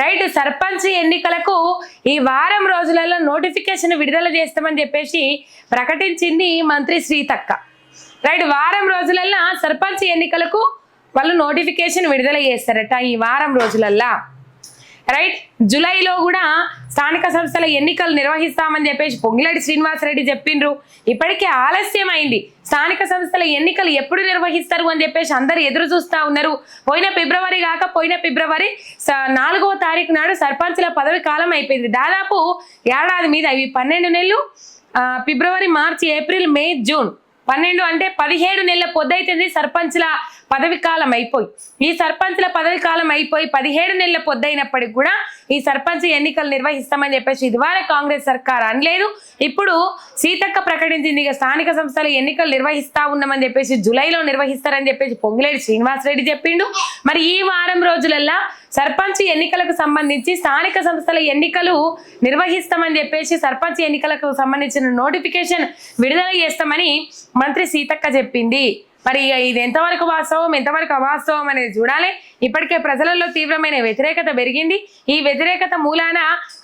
Right sarpanch ఎన్నికలకు ఈ వారం రోజులలో నోటిఫికేషన్ విడుదల చేస్తామని చెప్పేసి ప్రకటించింది మంత్రి శ్రీతక్క. రైట్ వారం రోజులల్లో సర్పంచ్ ఎన్నికలకు వాళ్ళు నోటిఫికేషన్ విడుదల చేస్తారట ఈ వారం రోజులల్లా. రైట్ జూలైలో కూడా స్థానిక సంస్థల ఎన్నికలు నిర్వహిస్తామని చెప్పేసి పొంగిరెడ్డి శ్రీనివాసరెడ్డి చెప్పిండ్రు. ఇప్పటికే ఆలస్యం అయింది స్థానిక సంస్థల ఎన్నికలు ఎప్పుడు నిర్వహిస్తారు అని చెప్పేసి అందరు ఎదురు చూస్తూ ఉన్నారు. పోయిన ఫిబ్రవరి కాక పోయిన ఫిబ్రవరి స- నాలుగవ తారీఖు నాడు సర్పంచుల పదవి కాలం అయిపోయింది. దాదాపు ఏడాది మీద ఇవి పన్నెండు నెలలు ఫిబ్రవరి మార్చి ఏప్రిల్ మే జూన్. పన్నెండు అంటే పదిహేడు నెలల పొద్దు అయితే సర్పంచ్ల పదవి కాలం అయిపోయి ఈ సర్పంచ్ల పదవి కాలం అయిపోయి పదిహేడు నెలల పొద్దైనప్పటికి కూడా ఈ సర్పంచ్ ఎన్నికలు నిర్వహిస్తామని చెప్పేసి ఇదివారే కాంగ్రెస్ సర్కార్ అనలేదు. ఇప్పుడు సీతక్క ప్రకటించింది. ఇక స్థానిక సంస్థల ఎన్నికలు నిర్వహిస్తా ఉన్నామని చెప్పేసి జూలైలో నిర్వహిస్తారని చెప్పేసి పొంగులేడు శ్రీనివాసరెడ్డి చెప్పిండు. మరి ఈ వారం రోజులల్లా సర్పంచ్ ఎన్నికలకు సంబంధించి స్థానిక సంస్థల ఎన్నికలు నిర్వహిస్తామని చెప్పేసి సర్పంచ్ ఎన్నికలకు సంబంధించిన నోటిఫికేషన్ విడుదల చేస్తామని మంత్రి సీతక్క చెప్పింది. మరి ఇది ఎంతవరకు వాస్తవం ఎంతవరకు అవాస్తవం అనేది చూడాలి. ఇప్పటికే ప్రజలలో తీవ్రమైన వ్యతిరేకత పెరిగింది. ఈ వ్యతిరేకత మూలాన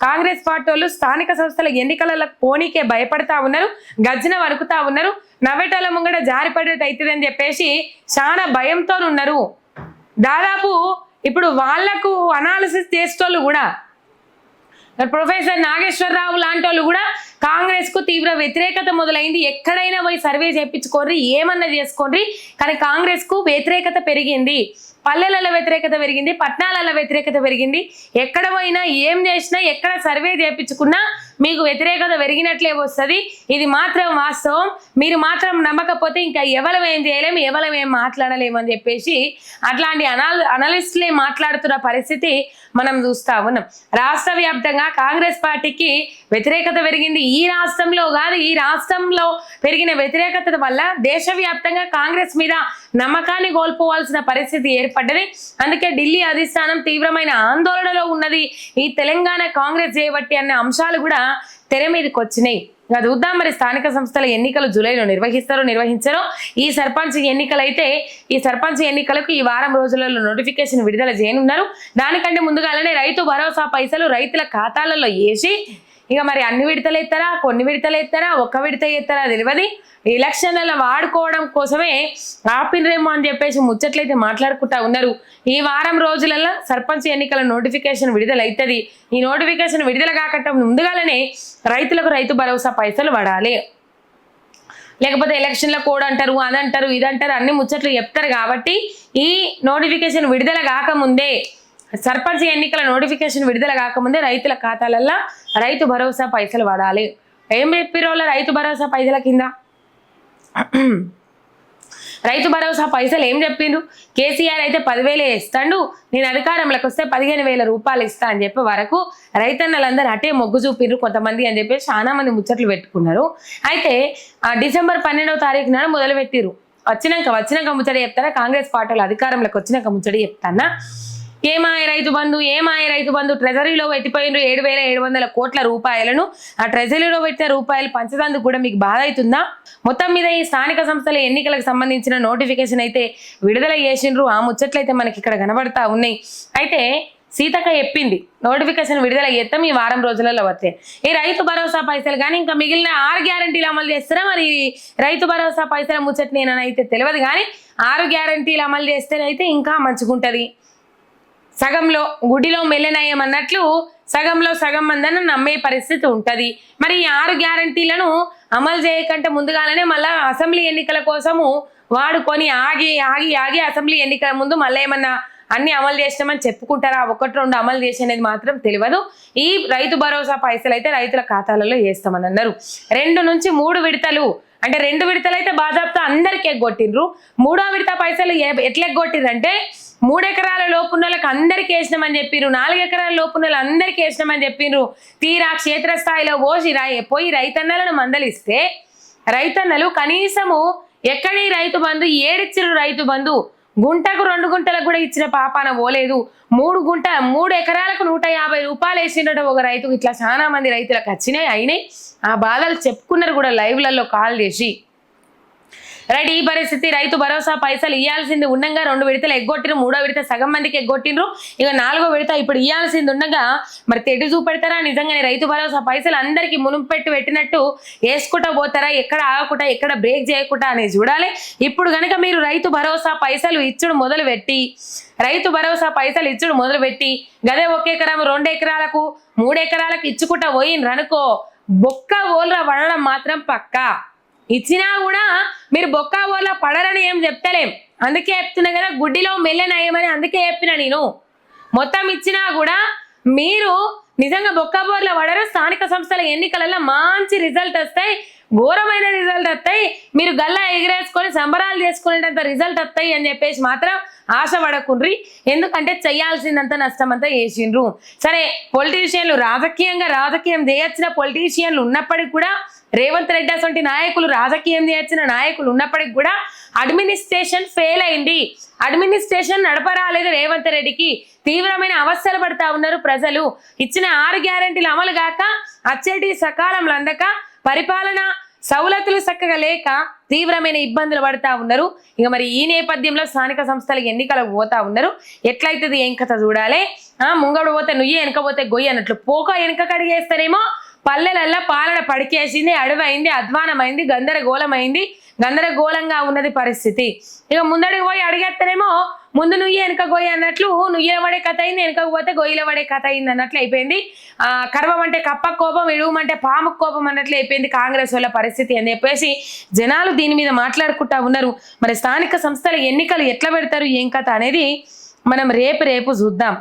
కాంగ్రెస్ పార్టీ వాళ్ళు స్థానిక సంస్థల ఎన్నికలలో పోనీకే భయపడతా ఉన్నారు గర్జన వణుకుతా ఉన్నారు. నవ్వేటోళ్ళ ముంగట జారిపడేది అవుతుందని చెప్పేసి చాలా భయంతో ఉన్నారు. దాదాపు ఇప్పుడు వాళ్ళకు అనాలిసిస్ చేసేటోళ్ళు కూడా ప్రొఫెసర్ నాగేశ్వరరావు లాంటి వాళ్ళు కూడా కాంగ్రెస్కు తీవ్ర వ్యతిరేకత మొదలైంది. ఎక్కడైనా పోయి సర్వే చేయించుకోర్రి ఏమన్నా చేసుకోండి కానీ కాంగ్రెస్కు వ్యతిరేకత పెరిగింది. పల్లెలలో వ్యతిరేకత పెరిగింది పట్టణాలలో వ్యతిరేకత పెరిగింది. ఎక్కడ పోయినా ఏం చేసినా ఎక్కడ సర్వే చేయించుకున్నా మీకు వ్యతిరేకత పెరిగినట్లే వస్తుంది. ఇది మాత్రం వాస్తవం. మీరు మాత్రం నమ్మకపోతే ఇంకా ఎవరం ఏం చేయలేము ఎవరం ఏం మాట్లాడలేము అని చెప్పేసి అట్లాంటి అనాల అనలిస్టులే మాట్లాడుతున్న పరిస్థితి మనం చూస్తా ఉన్నాం. రాష్ట్ర వ్యాప్తంగా కాంగ్రెస్ పార్టీకి వ్యతిరేకత పెరిగింది. ఈ రాష్ట్రంలో కాదు ఈ రాష్ట్రంలో పెరిగిన వ్యతిరేకత వల్ల దేశవ్యాప్తంగా కాంగ్రెస్ మీద నమ్మకాన్ని కోల్పోవాల్సిన పరిస్థితి ఏర్పడ్డది. అందుకే ఢిల్లీ అధిష్టానం తీవ్రమైన ఆందోళనలో ఉన్నది. ఈ తెలంగాణ కాంగ్రెస్ చేయబట్టి అనే అంశాలు కూడా తెర మీదకి వచ్చినాయి. ఇక చూద్దాం మరి స్థానిక సంస్థల ఎన్నికలు జూలైలో నిర్వహిస్తారో నిర్వహించారో. ఈ సర్పంచ్ ఎన్నికలైతే ఈ సర్పంచ్ ఎన్నికలకు ఈ వారం రోజులలో నోటిఫికేషన్ విడుదల చేయనున్నారు. దానికంటే ముందుగానే రైతు భరోసా పైసలు రైతుల ఖాతాలలో వేసి ఇక మరి అన్ని విడతలు ఎత్తారా? కొన్ని విడతలు ఎత్తారా? ఒక్క విడత ఎత్తారా? తెలియదు ఎలక్షన్లలో వాడుకోవడం కోసమే ఆపినరేమో అని చెప్పేసి ముచ్చట్లయితే మాట్లాడుకుంటా ఉన్నారు. ఈ వారం రోజులలో సర్పంచ్ ఎన్నికల నోటిఫికేషన్ విడుదల అవుతుంది ఈ నోటిఫికేషన్ విడుదల కాకట ముందుగానే రైతులకు రైతు భరోసా పైసలు పడాలి. లేకపోతే ఎలక్షన్ల కోడ్ అంటారు అదంటారు ఇదంటారు అన్ని ముచ్చట్లు చెప్తారు కాబట్టి ఈ నోటిఫికేషన్ విడుదల కాకముందే సర్పంచ్ ఎన్నికల నోటిఫికేషన్ విడుదల కాకముందే రైతుల ఖాతాలల్లో రైతు భరోసా పైసలు పడాలి ఏం చెప్పిరోళ్ళ రైతు భరోసా పైసల కింద? రైతు భరోసా పైసలు ఏం చెప్పిండు? కేసీఆర్ అయితే పదివేలే ఇస్తాడు నేను అధికారంలోకి వస్తే పదిహేను వేల రూపాయలు ఇస్తా అని చెప్పి వరకు రైతన్నలందరూ అటే మొగ్గు చూపిండ్రు కొంతమంది అని చెప్పి చాలా మంది ముచ్చట్లు పెట్టుకున్నారు. అయితే ఆ డిసెంబర్ పన్నెండవ తారీఖు నాడు మొదలు పెట్టిరు వచ్చినాక వచ్చినాక ముచ్చట చెప్తారా? కాంగ్రెస్ పార్టీలు అధికారంలోకి వచ్చినాక ముచ్చట చెప్తానా? ఏమాయ రైతు బంధు ఏమాయ రైతు బంధు ట్రెజరీలో పెట్టిపోయిన ఏడు వేల ఏడు వందల కోట్ల రూపాయలను. ఆ ట్రెజరీలో పెట్టిన రూపాయలు పంచదందుకు కూడా మీకు బాధ అవుతుందా? మొత్తం మీద ఈ స్థానిక సంస్థల ఎన్నికలకు సంబంధించిన నోటిఫికేషన్ అయితే విడుదల చేసిండ్రు. ఆ ముచ్చట్లయితే మనకి ఇక్కడ కనబడతా ఉన్నాయి. అయితే సీతక్క చెప్పింది నోటిఫికేషన్ విడుదల చేస్తాం ఈ వారం రోజులలో వస్తే. ఈ రైతు భరోసా పైసలు కానీ ఇంకా మిగిలిన ఆరు గ్యారంటీలు అమలు చేస్తారా మరి? రైతు భరోసా పైసల ముచ్చట నేనైతే తెలియదు కానీ ఆరు గ్యారంటీలు అమలు చేస్తేనైతే ఇంకా మంచిగుంటుంది. సగంలో గుడిలో మెల్లనయం అన్నట్లు సగంలో సగం మందని నమ్మే పరిస్థితి ఉంటుంది. మరి ఈ ఆరు గ్యారంటీలను అమలు చేయకంటే ముందుగానే మళ్ళా అసెంబ్లీ ఎన్నికల కోసము వాడుకొని ఆగి ఆగి ఆగి అసెంబ్లీ ఎన్నికల ముందు మళ్ళీ ఏమన్నా అన్ని అమలు చేసినామని చెప్పుకుంటారా? ఒకటి రెండు అమలు చేసేది మాత్రం తెలియదు. ఈ రైతు భరోసా పైసలు అయితే రైతుల ఖాతాలలో వేస్తామని అన్నారు. రెండు నుంచి మూడు విడతలు అంటే రెండు విడతలు అయితే అందరికి ఎగ్గొట్టిండ్రు. మూడో విడత పైసలు ఏ- ఎట్లా ఎగ్గొట్టిండ్రంటే మూడు ఎకరాల లోపున్న వాళ్ళకి అందరికి వేసినామని చెప్పిర్రు. నాలుగు ఎకరాల లోపున్న వాళ్ళు అందరికి వేసినామని చెప్పిండ్రు తీరా క్షేత్రస్థాయిలో పోసి రాయి పోయి రైతన్నలను మందలిస్తే రైతన్నలు కనీసము ఎక్కడి రైతు బంధు ఏడిచ్చిన రైతు బంధు? గుంటకు రెండు గుంటలకు కూడా ఇచ్చిన పాపాన పోలేదు. మూడు గుంట మూడు ఎకరాలకు నూట యాభై రూపాయలు వేసినట ఒక రైతుకు ఇట్లా చాలా మంది రైతులకు వచ్చినాయి అయినాయి. ఆ బాధలు చెప్పుకున్నారు కూడా లైవ్లలో కాల్ చేసి. రైట్ ఈ పరిస్థితి రైతు భరోసా పైసలు ఇవ్వాల్సింది ఉండగా రెండు విడతలు ఎగ్గొట్టిరు మూడో విడత సగం మందికి ఎగ్గొట్టిండ్రు. ఇక నాలుగో విడత ఇప్పుడు ఇవ్వాల్సింది ఉండగా మరి తెడ్డు చూపెడతారా? నిజంగానే రైతు భరోసా పైసలు అందరికీ మునుపు పెట్టి పెట్టినట్టు వేసుకుంటా పోతారా? ఎక్కడ ఆగకుండా ఎక్కడ బ్రేక్ చేయకుండా అనేది చూడాలి. ఇప్పుడు కనుక మీరు రైతు భరోసా పైసలు ఇచ్చుడు మొదలు పెట్టి రైతు భరోసా పైసలు ఇచ్చుడు మొదలు పెట్టి గదే ఒక ఎకరం రెండు ఎకరాలకు మూడు ఎకరాలకు ఇచ్చుకుంటా పోయినరనుకో బొక్క ఓల్రా పడడం మాత్రం పక్కా. ఇచ్చినా కూడా మీరు బొక్క ఊర్లో పడరని ఏం చెప్తలేం. అందుకే చెప్తున్నా కదా గుడ్డిలో మెల్లెనయ్యమని అందుకే చెప్పిన నేను. మొత్తం ఇచ్చినా కూడా మీరు నిజంగా బొక్కబోర్ల పడరు స్థానిక సంస్థల ఎన్నికలలో మంచి రిజల్ట్ వస్తాయి ఘోరమైన రిజల్ట్ వస్తాయి. మీరు గల్లా ఎగిరేసుకొని సంబరాలు చేసుకునేటంత రిజల్ట్ వస్తాయి అని చెప్పేసి మాత్రం ఆశపడకుండ్రి. ఎందుకంటే చేయాల్సిందంత నష్టం అంతా చేసిండ్రు. సరే పొలిటీషియన్లు రాజకీయంగా రాజకీయం చేయొచ్చిన పొలిటీషియన్లు ఉన్నప్పటికి కూడా రేవంత్ రెడ్డి అసంటి నాయకులు రాజకీయం చేర్చిన నాయకులు ఉన్నప్పటికి కూడా అడ్మినిస్ట్రేషన్ ఫెయిల్ అయింది. అడ్మినిస్ట్రేషన్ నడపరాలేదు రేవంత్ రెడ్డికి. తీవ్రమైన అవస్థలు పడతా ఉన్నారు ప్రజలు. ఇచ్చిన ఆరు గ్యారెంటీలు అమలు కాక అచ్చేటి సకాలంలో అందక పరిపాలన సౌలతులు చక్కగా లేక తీవ్రమైన ఇబ్బందులు పడతా ఉన్నారు. ఇక మరి ఈ నేపథ్యంలో స్థానిక సంస్థలు ఎన్నికలకు పోతా ఉన్నారు. ఎట్లయితుంది ఏం కథ చూడాలి? ముంగడు పోతే నుయ్యి వెనకపోతే గొయ్యి అన్నట్లు పోక వెనక కడిగేస్తారేమో పల్లెలల్లో పాలన పడికేసింది అడవైంది అధ్వానమైంది గందరగోళమైంది గందరగోళంగా ఉన్నది పరిస్థితి. ఇక ముందడికి పోయి అడిగేస్తేనేమో ముందు నుయ్యి వెనక గొయ్యి అన్నట్లు నుయ్యల పడే కథ అయింది వెనక పోతే గొయ్యిల పడే కథ అయింది అన్నట్లు అయిపోయింది. ఆ కర్మం అంటే కప్ప కోపం ఇడువమంటే పాము కోపం అన్నట్లు అయిపోయింది కాంగ్రెస్ వాళ్ళ పరిస్థితి అని చెప్పేసి జనాలు దీని మీద మాట్లాడుకుంటా ఉన్నారు. మరి స్థానిక సంస్థల ఎన్నికలు ఎట్లా పెడతారు ఏం కథ అనేది మనం రేపు రేపు చూద్దాం.